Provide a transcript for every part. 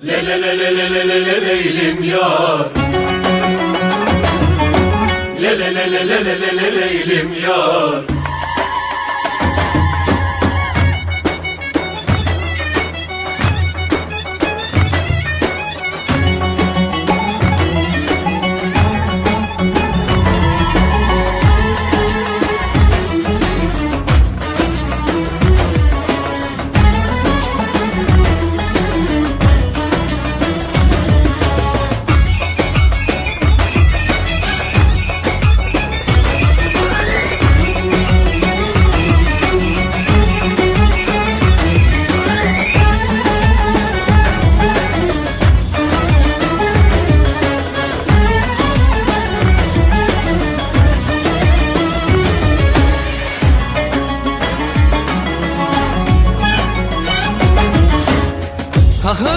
Le le le le le le le le leylim yar Le le le le le le le le leylim yar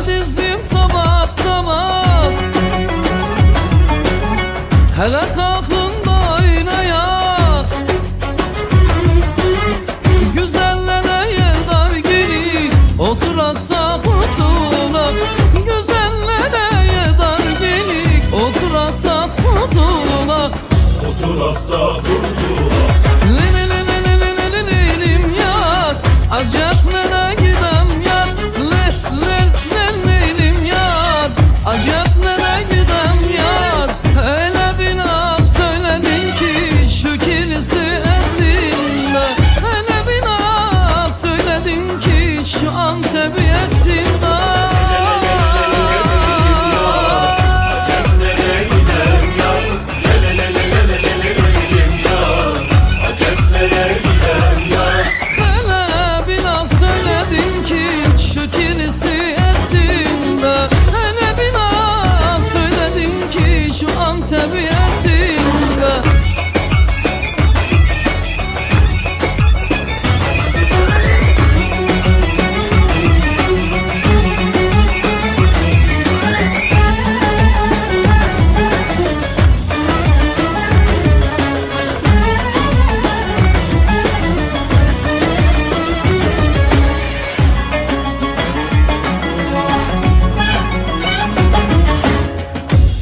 dizdim tabak tabak. Hele kalkın da oynayak. Güzellere yerdar gelin Oturaksa kurtulak. Güzellere yerdar gelin Oturaksa kurtulak. Oturakta kurtulak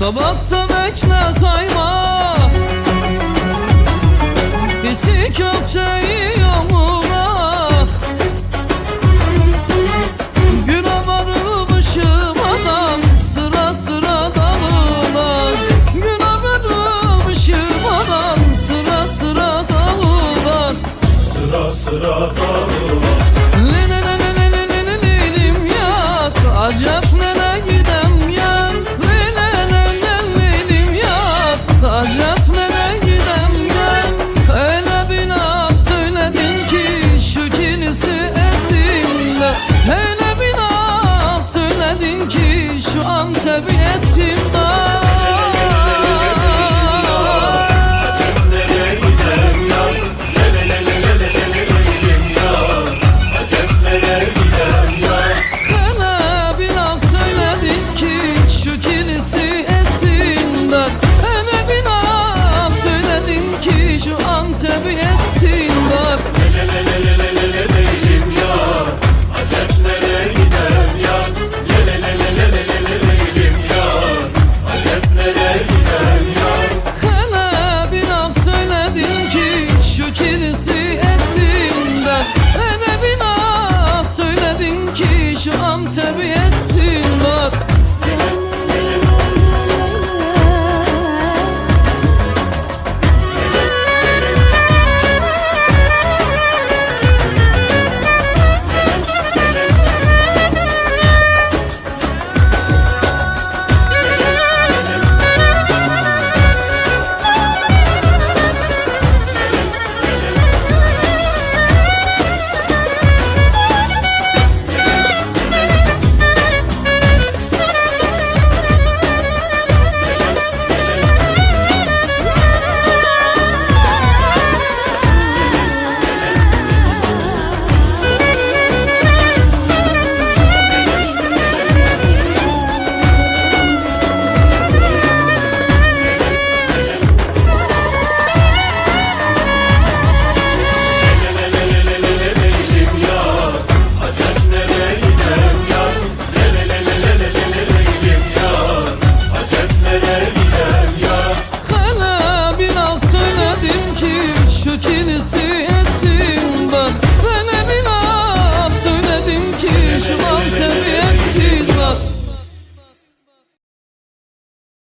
Kabaktan ekle kayma. Fizik ölçeği yamula Güne varmışım adam Sıra sıra dağılar Güne varmışım adam Sıra sıra dağılar Sıra sıra dağılar Lene lene lene lene lene ya Acep Terbiyettir